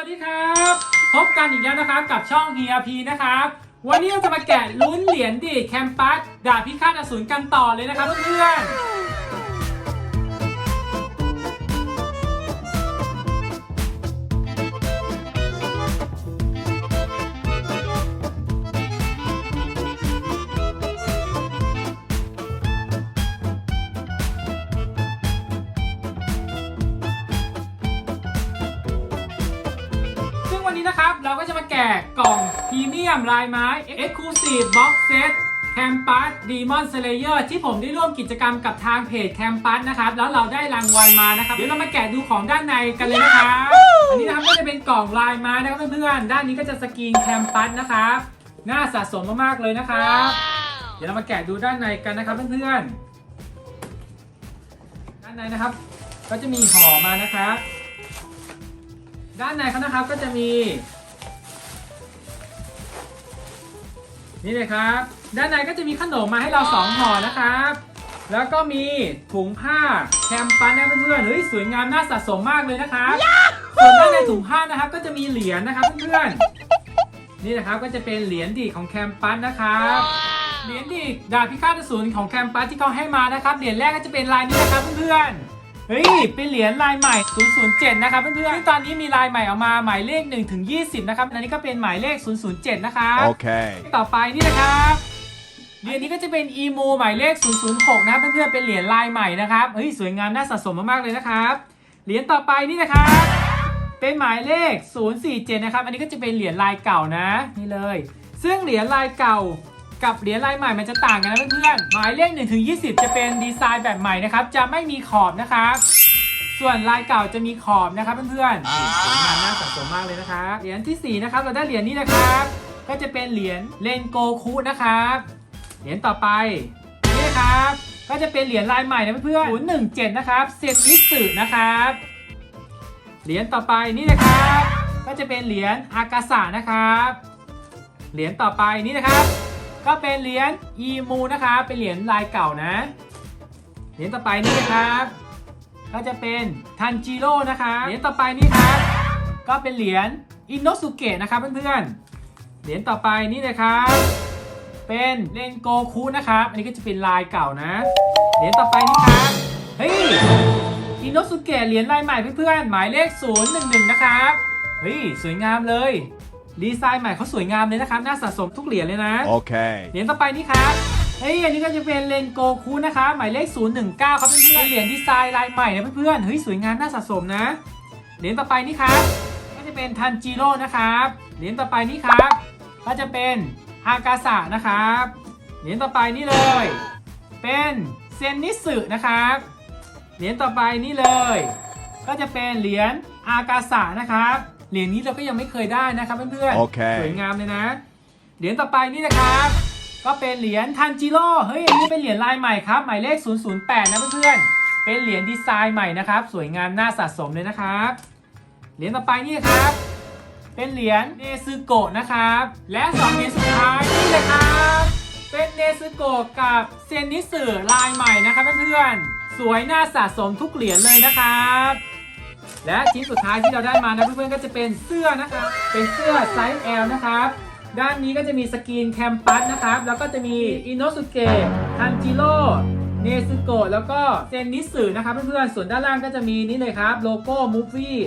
วัสดีครับ พบกันอีกแล้วนะครับกับช่องเฮียพีนะครับ วันนี้เราจะมาแกะลุ้นเหรียญดิแคมปัสดาบพิฆาตอสูรกันต่อเลยนะครับเพื่อน วันนี้นะครับ เราก็จะมาแกะกล่องพรีเมียมลายไม้ Exclusive Box Set Campus Demon Slayer ที่ผมได้ร่วมกิจกรรมกับทางเพจ Campus นะครับ แล้วเราได้รางวัลมานะครับ เดี๋ยวเรามาแกะดูของด้านในกันเลยนะครับ อันนี้นะครับก็จะเป็นกล่องลายไม้นะครับเพื่อนๆ ด้านนี้ก็จะสกรีน Campus นะครับ น่าสะสมมากๆเลยนะครับ เดี๋ยวเรามาแกะดูด้านในกันนะครับเพื่อนๆ ด้านในนะครับ ก็จะมีห่อมานะครับ ด้านในเขานะครับก็จะมี นี่เลยครับ ด้านในก็จะมีขนมมาให้เราสองห่อนะครับ แล้วก็มีถุงผ้าแคมปัสนะเพื่อนๆเฮ้ยสวยงามน่าสะสมมากเลยนะครับส่วนด้านในถุงผ้านะครับก็จะมีเหรียญนะครับเพื่อนๆนี่นะครับก็จะเป็นเหรียญดีดของแคมปัสนะครับเหรียญดีดดาบพิฆาตอสูรของแคมปัสที่เขาให้มานะครับเหรียญแรกก็จะเป็นลายนี้นะครับเพื่อนๆ เฮ้ย เป็นเหรียญลายใหม่ 007 นะครับเพื่อนๆซึ่งตอนนี้มีลายใหม่ออกมาหมายเลข1ถึง20 นะครับ อันนี้ก็เป็นหมายเลข 007 นะครับ Okay. ต่อไปนี่นะครับเหรียญนี้ก็จะเป็นอีโมหมายเลข 006 นะครับเพื่อนๆเป็นเหรียญลายใหม่นะครับ เฮ้ย สวยงามน่าสะสมมากๆเลยนะครับ เหรียญต่อไปนี่นะครับ เป็นหมายเลข 047 นะครับ อันนี้ก็จะเป็นเหรียญลายเก่านะ นี่เลย ซึ่งเหรียญลายเก่า กับเหรียญลายใหม่มันจะต่างกันนะเพื่อนๆหมายเลข1ถึง20 จะเป็นดีไซน์แบบใหม่นะครับจะไม่มีขอบนะครับส่วนลายเก่าจะมีขอบนะครับเพื่อนๆนี่สวยงามน่าสะสมมากเลยนะครับเหรียญทีสี่4นะครับเราได้เหรียญนี้นะครับ ก็จะเป็นเหรียญเลนโกคุนะครับเหรียญต่อไปนี่นะครับก็จะเป็นเหรียญลายใหม่นะเพื่อนๆ017 นะครับเซนนิสึนะครับเหรียญต่อไปนี่นะครับ ก็จะเป็นเหรียญอากาสะนะครับ เหรียญต่อไปนี่นะครับ ก็เป็นเหรียญอีมูนะครับเป็นเหรียญลายเก่านะ เหรียญต่อไปนี่นะครับ ก็จะเป็นทันจิโร่นะคะเหรียญต่อไปนี่ครับ ก็เป็นเหรียญอินโนสุเกะนะครับเพื่อนๆ เหรียญต่อไปนี่เลยครับ เป็นเลนโกคุนะครับ อันนี้ก็จะเป็นลายเก่านะ เหรียญต่อไปนี่ครับเฮ้ยอินโนสุเกะเหรียญลายใหม่เพื่อนๆ หมายเลข 011 นะครับ เฮ้ย สวยงามเลย ดีไซน์ใหม่เขาสวยงามเลยนะครับน่าสะสมทุกเหรียญเลยนะ Okay. เหรียญต่อไปนี่ครับเฮ้ยอันนี้ก็จะเป็นเลนโกคุนะคะหมายเลข 019 ครับเพื่อนๆเป็นเหรียญดีไซน์ลายใหม่นะเพื่อนๆเฮ้ยสวยงามน่าสะสมนะ เหรียญต่อไปนี่ครับก็จะเป็นทันจิโร่นะครับเหรียญต่อไปนี่ครับก็จะเป็นอากาสะนะครับเหรียญต่อไปนี่เลย เป็นเซนนิสึนะครับเหรียญต่อไปนี่เลย ก็จะเป็นเหรียญอากาสะนะครับ เหรียญนี้เราก็ยังไม่เคยได้นะครับเพื่อนๆโอเคสวยงามเลยนะ เหรียญต่อไปนี่นะครับ ก็เป็นเหรียญทันจิโร่ เฮ้ยอันนี้เป็นเหรียญลายใหม่ครับ หมายเลข 008 นะเพื่อนๆ เป็นเหรียญดีไซน์ใหม่นะครับ สวยงามน่าสะสมเลยนะครับ เหรียญต่อไปนี่นะครับ เป็นเหรียญเนซึโกะนะครับ และสองเหรียญสุดท้ายนี่เลยครับ เป็นเนซึโกะกับเซนนิสึลายใหม่นะครับเพื่อนๆ สวยน่าสะสมทุกเหรียญเลยนะครับ และชิ้นสุดท้ายที่เราได้มานะเพื่อนๆก็จะเป็นเสื้อนะครับเป็นเสื้อไซส์ L นะครับด้านนี้ก็จะมีสกรีนแคมปัสนะครับ แล้วก็จะมีอินโนสุเกะทันจิโร่เนซึโกะแล้วก็เซนนิสึนะครับเพื่อนๆ ส่วนด้านล่างก็จะมีนี่เลยครับ โลโก้มูฟวี่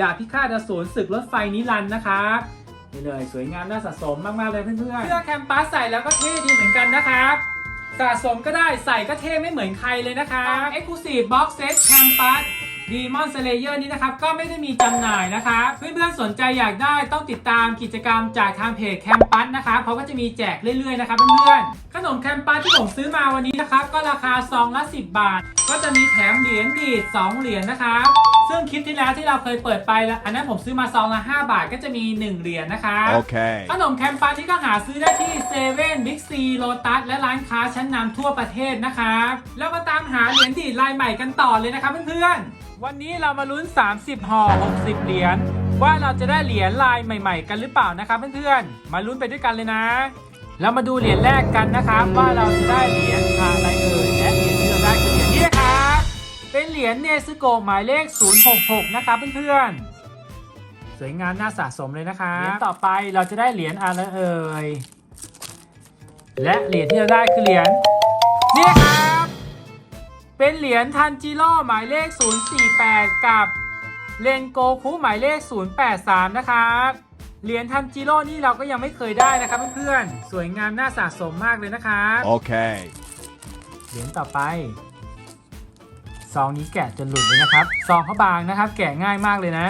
ดาบพิฆาตอสูรศึกรถไฟนิรันด์นะครับนี่เลยสวยงามน่าสะสมมากๆเลยเพื่อนๆเสื้อแคมปัสใส่แล้วก็เท่ดีเหมือนกันนะครับสะสมก็ได้ใส่ก็เท่ไม่เหมือนใครเลยนะคะ Exclusive Box Set Campus Demon Slayer นี้นะครับ ก็ไม่ได้มีจำหน่ายนะครับ เพื่อนๆสนใจอยากได้ต้องติดตามกิจกรรมจากทางเพจแคมปัสนะครับเขาก็จะมีแจกเรื่อยๆนะครับเพื่อนๆขนมแคมปัสที่ผมซื้อมาวันนี้นะครับ ก็ราคาซองละ 10 บาท ก็จะมีแถมเหรียญดีด2เหรียญนะครับซึ่งคลิปที่แล้วที่เราเคยเปิดไปแล้วอันนั้นผมซื้อมาซองละ5บาทก็จะมี 1 เหรียญนะครับ Okay. ขนมแคมปัสที่ก็หาซื้อได้ที่เซเว่นบิ๊กซีโลตัสและร้านค้าชั้นนำทั่วประเทศนะครับแล้วมาตามหาเหรียญดีดลายใหม่กันต่อเลยนะครับเพื่อนๆ วันนี้เรามาลุ้น 30ห่อ60 เหรียญว่าเราจะได้เหรียญลายใหม่ ๆ กันหรือเปล่านะครับเพื่อนๆ มาลุ้นไปด้วยกันเลยนะแล้วมาดูเหรียญแรกกันนะครับว่าเราจะได้เหรียญอะไรเอ่ยและเหรียญที่เราได้คือเหรียญนี้นะครับเป็นเหรียญเนซึโกหมายเลข 066 นะครับเพื่อนๆ สวยงามน่าสะสมเลยนะครับเหรียญต่อไปเราจะได้เหรียญอะไรเอ่ยและเหรียญที่เราได้คือเหรียญนี่ครับ เป็นเหรียญทันจิโร่หมายเลข 048 กับเลนโกคุหมายเลข 083 นะครับ เหรียญทันจิโร่นี่เราก็ยังไม่เคยได้นะครับเพื่อนๆ สวยงามน่าสะสมมากเลยนะครับ Okay. เหรียญต่อไป ซองนี้แกะจนหลุดเลยนะครับ ซองเขาบางนะครับ แกะง่ายมากเลยนะ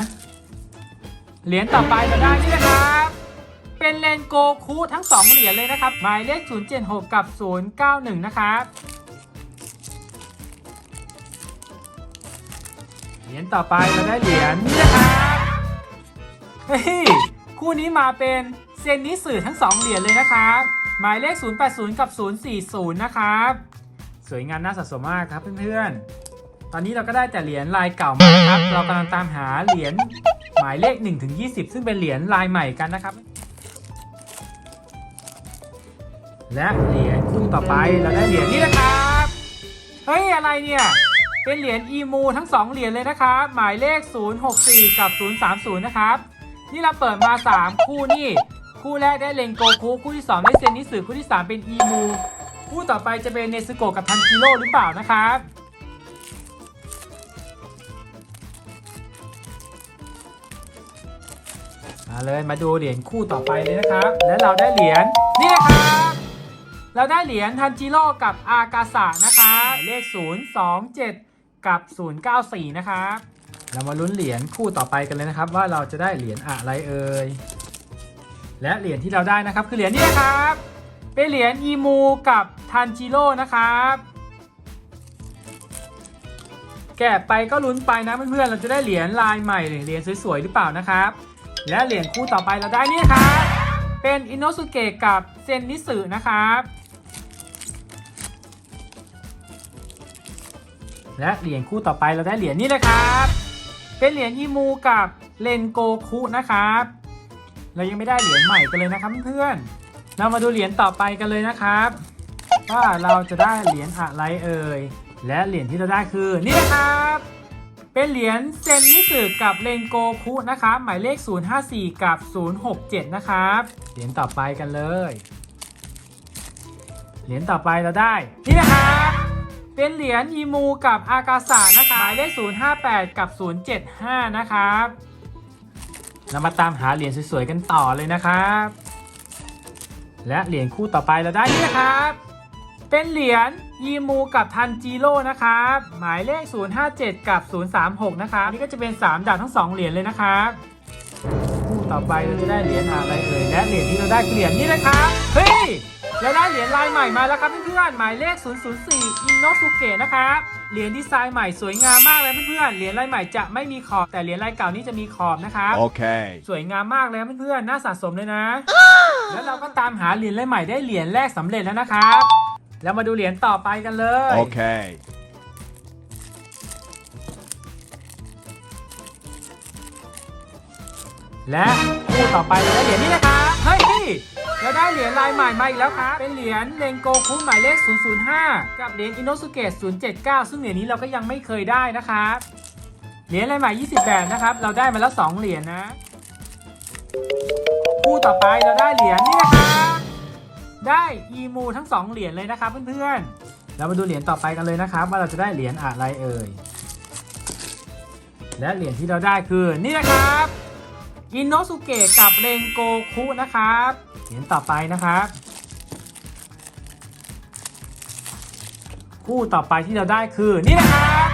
เหรียญต่อไปเราได้นี่นะครับ เป็นเลนโกคุทั้ง 2 เหรียญเลยนะครับ หมายเลข 076 กับ 091 นะครับ เหรียญต่อไปเราได้เหรียญนี่นะครับเฮ้ยคู่นี้มาเป็นเซนนิสึทั้ง 2 เหรียญเลยนะครับ หมายเลข 080 กับ 040 นะครับ สวยงามน่าสะสมมากครับเพื่อนๆ ตอนนี้เราก็ได้แต่เหรียญลายเก่ามาครับ เรากำลังตามหาเหรียญหมายเลข1ถึง20 ซึ่งเป็นเหรียญลายใหม่กันนะครับ และเหรียญคู่ต่อไปเราได้เหรียญนี้นะครับ เฮ้ยอะไรเนี่ย เป็นเหรียญอีมูทั้ง 2 เหรียญเลยนะครับ หมายเลข 064 กับ 030 นะครับ นี่เราเปิดมา 3 คู่นี่ คู่แรกได้เลงโกคุคู่ที่ 2 ได้เซนนิสึคู่ที่ 3 เป็นอีมู คู่ต่อไปจะเป็นเนซึโกะกับทันจิโร่หรือเปล่านะครับมาเลยมาดูเหรียญคู่ต่อไปเลยนะครับ และเราได้เหรียญนี่นะครับ เราได้เหรียญทันจิโร่กับอากาสะนะคะหมายเลข 027 กับ 094 นะครับเรามาลุ้นเหรียญคู่ต่อไปกันเลยนะครับ ว่าเราจะได้เหรียญอะไรเอ่ยและเหรียญที่เราได้นะครับคือเหรียญนี้นะครับ เป็นเหรียญอีมูกับทันจิโร่นะครับแกะไปก็ลุ้นไปนะเพื่อนๆเราจะได้เหรียญลายใหม่เหรียญสวยๆหรือเปล่านะครับ และเหรียญคู่ต่อไปเราได้นี่ครับเป็นอินโนสุเกะกับเซนนิสึนะครับ และเหรียญคู่ต่อไปเราได้เหรียญนี้เลยครับ เป็นเหรียญอีมูกับเลนโกคุนะครับ เรายังไม่ได้เหรียญใหม่กันเลยนะครับเพื่อนเรามาดูเหรียญต่อไปกันเลยนะครับ ว่าเราจะได้เหรียญอะไรเอ่ยและเหรียญที่เราได้คือนี่นะครับ เป็นเหรียญเซนนิสึกับเลนโกคุนะครับหมายเลข 054 กับ 067 นะครับเหรียญต่อไปกันเลย เหรียญต่อไปเราได้นี่นะครับ เป็นเหรียญอีมูกับอากาสะนะคะหมายเลข058 กับ 075 นะครับเรามาตามหาเหรียญสวยๆกันต่อเลยนะครับ และเหรียญคู่ต่อไปเราได้นี่นะครับ เป็นเหรียญยีมูกับทันจิโร่นะครับ หมายเลข 057 กับ 036 นะครับนนี่ก็จะเป็น 3 ดาวทั้ง 2 เหรียญเลยนะครับคู่ต่อไปเราจะได้เหรียญอะไรเอ่ยและเหรียญที่เราได้คือเหรียญนี้นะครับเฮ้ย เราได้เหรียญลายใหม่มาแล้วครับเพื่อนๆหมายเลข 004 อินโนสุเกะนะครับ เหรียญดีไซน์ใหม่สวยงามมากเลยเพื่อนๆ เหรียญลายใหม่จะไม่มีขอบแต่เหรียญลายเก่านี่จะมีขอบนะครับ Okay. สวยงามมากเลยเพื่อนๆ น่าสะสมเลยนะ แล้วเราก็ตามหาเหรียญลายใหม่ได้เหรียญแรกสำเร็จแล้วนะครับ แล้วมาดูเหรียญต่อไปกันเลย Okay. และคู่ต่อไปเราได้เหรียญนี้นะครับเฮ้ยพี่เราได้เหรียญลายใหม่มาอีกแล้วครับ เป็นเหรียญเลงโกคุหมายเลข 005 กับเหรียญอินโนสุเกะ079 ซึ่งเหรียญนี้เราก็ยังไม่เคยได้นะครับเหรียญลายใหม่20แบบนะครับ เราได้มาแล้ว 2 เหรียญนะคู่ต่อไปเราได้เหรียญนี่นะครับได้อีมูทั้ง 2 เหรียญเลยนะครับเพื่อนๆเรามาดูเหรียญต่อไปกันเลยนะครับ ว่าเราจะได้เหรียญอะไรเอ่ยและเหรียญที่เราได้คือนี่นะครับ อินโนสุเกะกับเรนโกคุนะครับเหรียญต่อไปนะครับ คู่ต่อไปที่เราได้คือนี่นะครับ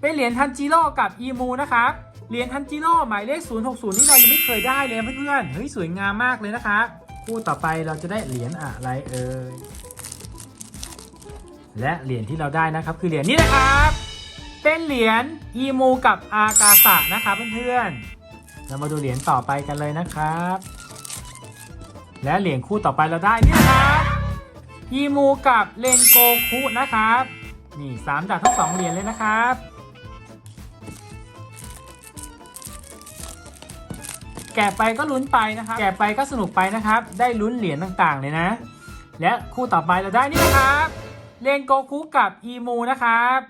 เป็นเหรียญทันจิโร่กับอีมูนะครับ เหรียญทันจิโร่หมายเลข 060 นี่เรายังไม่เคยได้เลยเพื่อนๆเฮ้ยสวยงามมากเลยนะครับคู่ต่อไปเราจะได้เหรียญอะไรเอ่ยและเหรียญที่เราได้นะครับคือเหรียญนี้นะครับ เป็นเหรียญอีมูกับอากาสะนะครับเพื่อนๆ เรามาดูเหรียญต่อไปกันเลยนะครับ และเหรียญคู่ต่อไปเราได้นี่นะครับอีมูกับเลนโกคุนะครับ นี่สามดาบทั้งสองเหรียญเลยนะครับแกะไปก็ลุ้นไปนะครับ แกะไปก็สนุกไปนะครับ ได้ลุ้นเหรียญต่างๆ เลยนะ และคู่ต่อไปเราได้นี่นะครับ เลนโกคุกับอีมูนะครับ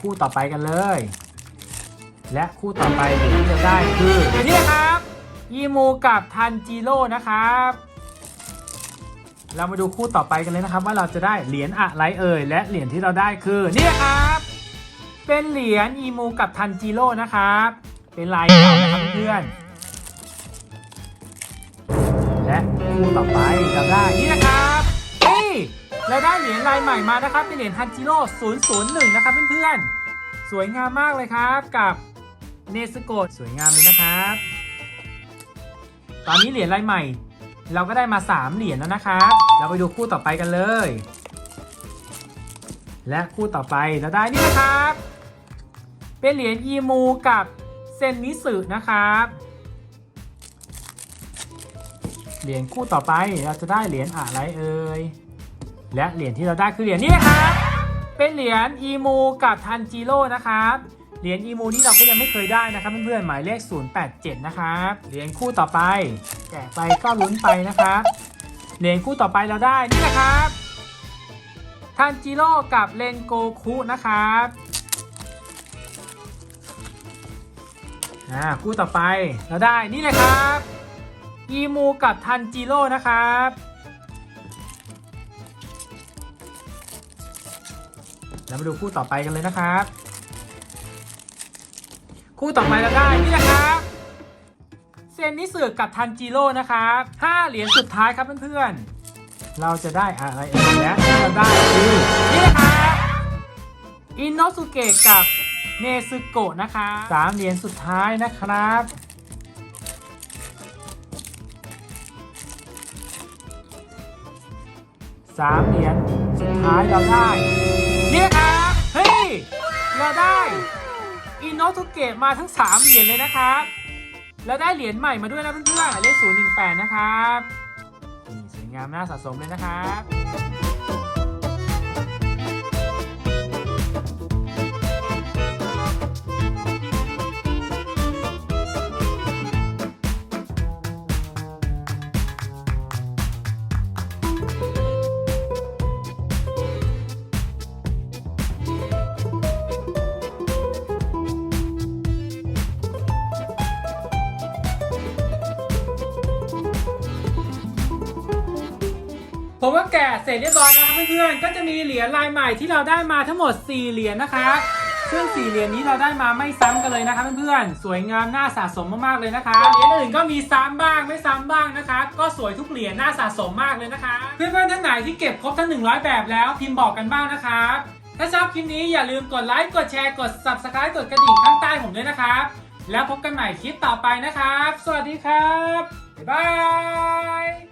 คู่ต่อไปกันเลย และคู่ต่อไปเหรียญที่จะได้คือนี่นะครับยีมูกับทันจิโร่นะครับ เรามาดูคู่ต่อไปกันเลยนะครับ ว่าเราจะได้เหรียญอะไรเอ่ยและเหรียญที่เราได้คือนี่นะครับ เป็นเหรียญอีมูกับทันจิโร่นะครับ เป็นลายเก่านะครับเพื่อนและคู่ต่อไปเราได้นี่นะครับเฮ้ยเราได้เหรียญลายใหม่มานะครับเป็นเหรียญทันจิโร่001 นะครับเพื่อนๆสวยงามมากเลยครับกับ เนสโกสวยงามเลยนะครับ ตอนนี้เหรียญลายใหม่ เราก็ได้มา 3 เหรียญแล้วนะครับ เราไปดูคู่ต่อไปกันเลย และคู่ต่อไปเราได้นี่นะครับ เป็นเหรียญอีมูกับเซนมิสึนะครับ เหรียญคู่ต่อไปเราจะได้เหรียญอะไรเอ่ย และเหรียญที่เราได้คือเหรียญนี้นะครับ เป็นเหรียญอีมูกับทันจิโร่นะครับ เหรียญอีมูนี่เราก็ยังไม่เคยได้นะครับเพื่อนๆหมายเลข 087 นะครับเหรียญคู่ต่อไปแกะไปก็ลุ้นไปนะครับเหรียญคู่ต่อไปเราได้นี่นะครับทันจิโร่กับเลนโกคุนะครับอ่าคู่ต่อไปเราได้นี่เลยครับอีมูกับทันจิโร่นะครับแล้วมาดูคู่ต่อไปกันเลยนะครับ คู่ต่อไปเราได้นี่นะครับเซนนิสึกับทันจิโร่นะครับห้าเหรียญสุดท้ายครับเพื่อนๆเราจะได้อะไรเอ่ยและเราได้คือนี่นะครับอินโนสุเกะกับเนซึโกะนะครับสามเหรียญสุดท้ายนะครับสามเหรียญสุดท้ายเราได้นี่ครับเฮ้ยเราได้ อินโนสุเกะมาทั้ง 3 เหรียญเลยนะครับ แล้วได้เหรียญใหม่มาด้วยนะเพื่อนๆเลข0 1 8 นะครับนี่สวยงามน่าสะสมเลยนะครับ เสร็จเรียบร้อยนะครับเพื่อนๆก็จะมีเหรียญลายใหม่ที่เราได้มาทั้งหมด 4 เหรียญนะครับซึ่ง4เหรียญนี้เราได้มาไม่ซ้ำกันเลยนะครับเพื่อนๆ สวยงามน่าสะสมมากๆเลยนะคะ เหรียญอื่นก็มีซ้ำบ้างไม่ซ้ำบ้างนะครับก็สวยทุกเหรียญน่าสะสมมากเลยนะคะ เพื่อนๆท่านไหนที่เก็บครบทั้ง 100 แบบแล้วพิมพ์บอกกันบ้างนะครับ ถ้าชอบคลิปนี้อย่าลืมกดไลค์กดแชร์กด subscribe กดกระดิ่งข้างใต้ผมด้วยนะครับ แล้วพบกันใหม่คลิปต่อไปนะครับ สวัสดีครับ บ๊ายบาย